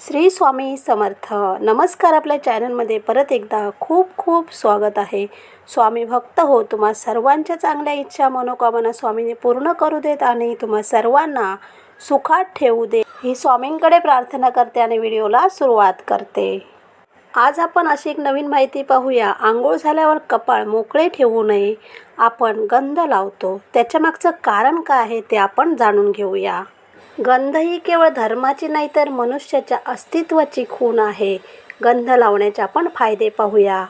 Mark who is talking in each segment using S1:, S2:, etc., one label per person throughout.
S1: श्री स्वामी समर्थ. नमस्कार आपल्या चॅनलमध्ये परत एकदा खूप खूप स्वागत आहे. स्वामी भक्त हो तुम्हा सर्वांच्या चांगल्या इच्छा मनोकामना स्वामीने पूर्ण करू देत आणि तुम्हा सर्वांना सुखात ठेवू दे. ही स्वामींकडे प्रार्थना करते आणि व्हिडिओला सुरुवात करते. आज आपण अशी एक नवीन माहिती पाहूया. आंघोळ झाल्यावर कपाळ मोकळे ठेवू नये. आपण गंध लावतो. त्याच्यामागचं कारण काय आहे ते आपण जाणून घेऊया. गंध ही केवळ धर्माची नाही तर मनुष्याच्या अस्तित्वाची खूण आहे. गंध लावण्याचे आपण फायदे पाहूया.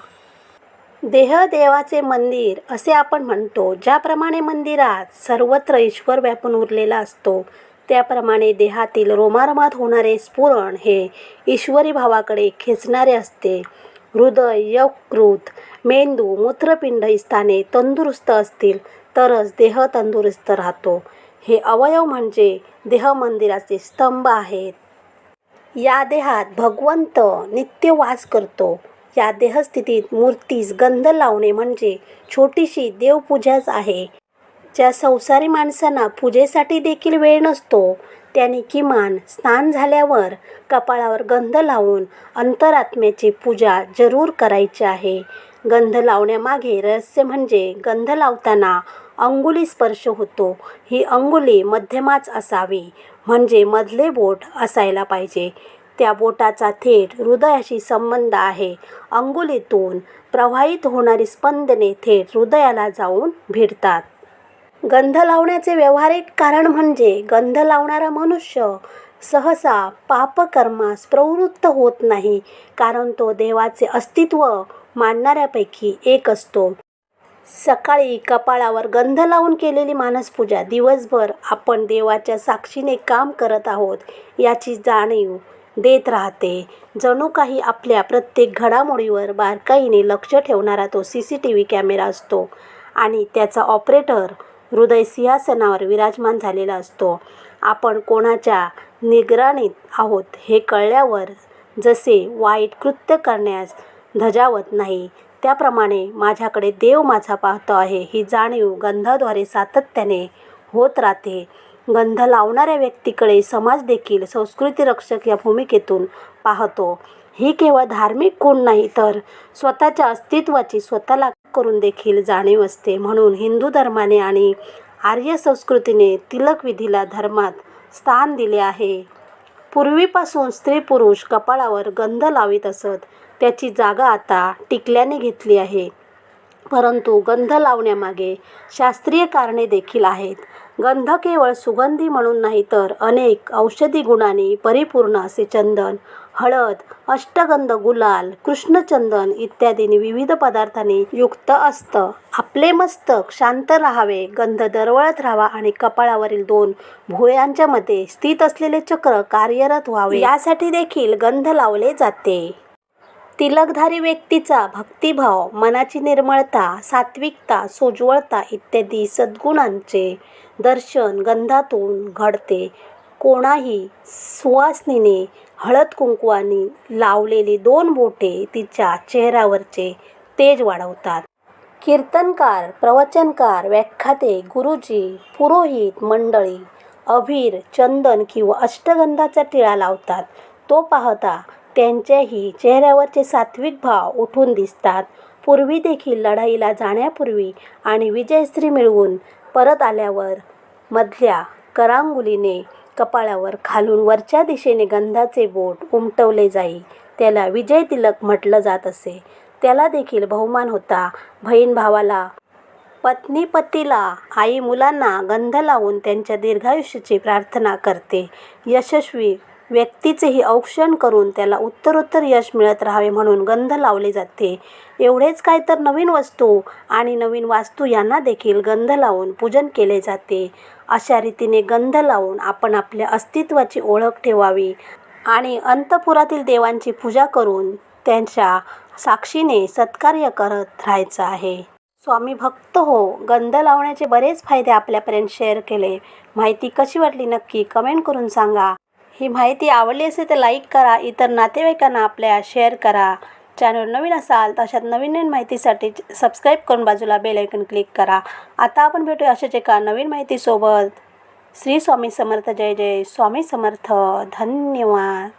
S1: देह देवाचे मंदिर असे आपण म्हणतो ज्याप्रमाणे मंदिरात सर्वत्र ईश्वर व्यापून उरलेला असतो त्याप्रमाणे देहातील रोमारमात होणारे स्फुरण हे ईश्वरी भावाकडे खेचणारे असते. हृदय यकृत मेंदू मूत्रपिंड ही स्थाने तंदुरुस्त असतील तरच देह तंदुरुस्त राहतो. हे अवयव म्हणजे देह मंदिराचे स्तंभ आहेत. या देहात भगवंत नित्य वास करतो. या देहस्थितीत मूर्तीस गंध लावणे म्हणजे छोटीशी देवपूजाच आहे. ज्या संसारी माणसांना पूजेसाठी देखील वेळ नसतो त्याने किमान स्नान झाल्यावर कपाळावर गंध लावून अंतरात्म्याची पूजा जरूर करायची आहे. गंध लावण्यामागे रहस्य म्हणजे गंध लावताना अंगुली स्पर्श होतो. ही अंगुली मध्यमाच असावी. म्हणजे मधले बोट असायला पाहिजे. त्या बोटाचा थेट हृदयाशी संबंध आहे. अंगुलीतून प्रवाहित होणारी स्पंदने थेट हृदयाला जाऊन भिडतात. गंध लावण्याचे व्यवहारिक कारण म्हणजे गंध लावणारा मनुष्य सहसा पापकर्मास प्रवृत्त होत नाही. कारण तो देवाचे अस्तित्व मानणाऱ्यापैकी एक असतो. सकाळी कपाळावर गंध लावून केलेली मानसपूजा. दिवसभर आपण देवाच्या साक्षीने काम करत आहोत याची जाणीव देत राहते. जणू काही आपल्या प्रत्येक घडामोडीवर बारकाईने लक्ष ठेवणारा तो C C T V camera असतो आणि त्याचा ऑपरेटर हृदय सिंहासनावर विराजमान झालेला असतो. आपण कोणाच्या निगराणीत आहोत हे कळल्यावर जसे वाईट कृत्य करण्यास धजावत नाही त्याप्रमाणे माझ्याकडे देव माझा पाहतो आहे ही जाणीव गंधाद्वारे सातत्याने होत राहते. गंध लावणाऱ्या व्यक्तीकडे समाज देखील संस्कृती रक्षक या भूमिकेतून पाहतो. ही केवळ धार्मिक गुण नाही तर स्वतःच्या अस्तित्वाची स्वतःला करून देखील जाणीव असते. म्हणून हिंदू धर्माने आणि आर्य संस्कृतीने तिलक विधीला धर्मात स्थान दिले आहे. पूर्वीपासून स्त्री पुरुष कपाळावर गंध लावित असत. त्याची जागा आता टिकल्याने घेतली आहे. परंतु गंध लावण्यामागे शास्त्रीय कारणे देखील आहेत. गंध केवळ सुगंधी म्हणून नाही तर अनेक औषधी गुणांनी परिपूर्ण असे चंदन हळद अष्टगंध गुलाल कृष्णचंदन इत्यादींनी विविध पदार्थांनी युक्त असतं. आपले मस्तक शांत राहावे गंध दरवळत राहावा आणि कपाळावरील दोन भुयांच्या मध्ये स्थित असलेले चक्र कार्यरत व्हावे. यासाठी देखील गंध लावले जाते. तिलकधारी व्यक्तीचा भक्तिभाव मनाची निर्मळता सात्विकता सोज्वळता इत्यादी सद्गुणांचे दर्शन गंधातून घडते. कोणाही सुवासनीने हळद कुंकवानी लावलेली दोन बोटे तिच्या चेहऱ्यावरचे तेज वाढवतात. कीर्तनकार प्रवचनकार व्याख्याते गुरुजी पुरोहित मंडळी अभीर चंदन किंवा अष्टगंधाचा टिळा लावतात. तो पाहता त्यांच्याही चेहऱ्यावरचे सात्विक भाव उठून दिसतात. पूर्वी देखील लढाईला जाण्यापूर्वी आणि विजयश्री मिळवून परत आल्यावर मधल्या करांगुलीने कपाळावर खालून वरच्या दिशेने गंधाचे बोट उमटवले जाई. त्याला विजय तिलक म्हटलं जात असे. त्याला देखील बहुमान होता. बहीण भावाला पत्नी पतीला आई मुलांना गंध लावून त्यांच्या दीर्घायुष्याची प्रार्थना करते. यशस्वी व्यक्तीचेही औक्षण करून त्याला उत्तरोत्तर यश मिळत राहावे म्हणून गंध लावले जाते. एवढेच काय तर नवीन वस्तू आणि नवीन वास्तू यांना देखील गंध लावून पूजन केले जाते. अशा रीतीने गंध लावून आपण आपल्या अस्तित्वाची ओळख ठेवावी आणि अंतपुरातील देवांची पूजा करून त्यांच्या साक्षीने सत्कार्य करत राहायचं आहे. स्वामी भक्त हो गंध लावण्याचे बरेच फायदे आपल्यापर्यंत शेअर केले. माहिती कशी वाटली नक्की कमेंट करून सांगा. ही माहिती आवडली असेल तर लाईक करा. इतर नातेवाईकांना आपल्या शेअर करा. चॅनल नवीन असाल तर अशात नवीन नवीन माहितीसाठी सबस्क्राईब करून बाजूला बेल आयकन क्लिक करा. आता आपण भेटूया अशाच एका नवीन माहितीसोबत. श्री स्वामी समर्थ. जय जय. स्वामी समर्थ. धन्यवाद.